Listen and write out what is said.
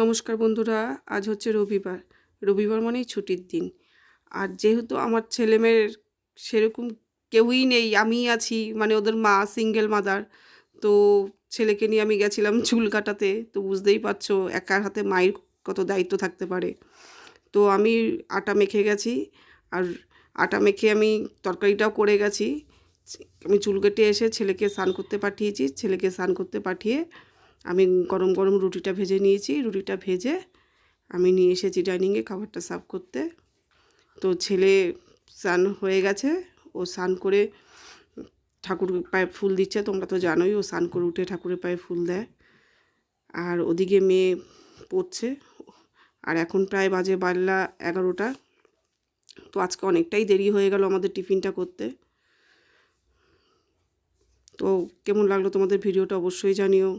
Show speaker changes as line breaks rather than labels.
নমস্কার বন্ধুরা, আজ হচ্ছে রবিবার। রবিবার মানেই ছুটির দিন। আর যেহেতু আমার ছেলেমেয়ের সেরকম কেউই নেই, আমিই আছি মানে ওদের মা সিঙ্গেল মাদার তো ছেলেকে নিয়ে আমি গেছিলাম চুল কাটাতে, তো বুঝতেই পারছ একার হাতে মায়ের কত দায়িত্ব থাকতে পারে। তো আমি আটা মেখে গেছি, আর আটা মেখে আমি তরকারিটাও করে গেছি। আমি চুল কেটে এসে ছেলেকে স্নান করতে পাঠিয়েছি, ছেলেকে স্নান করতে পাঠিয়ে আমি গরম গরম রুটিটা ভেজে নিয়েছি। রুটিটা ভেজে আমি নিয়ে এসেছি ডাইনিংয়ে খাবারটা সার্ভ করতে। তো ছেলে স্নান হয়ে গেছে। ও স্নান করে ঠাকুর পায়ে ফুল দিচ্ছে। তোমরা তো জানোই ও স্নান করে উঠে ঠাকুরের পায়ে ফুল দেয়। আর ওদিকে মেয়ে পড়ছে। আর এখন প্রায় বাজে বারলা এগারোটা। তো আজকে অনেকটাই দেরি হয়ে গেল আমাদের টিফিনটা করতে। তো কেমন লাগল তোমাদের ভিডিওটা অবশ্যই জানিও।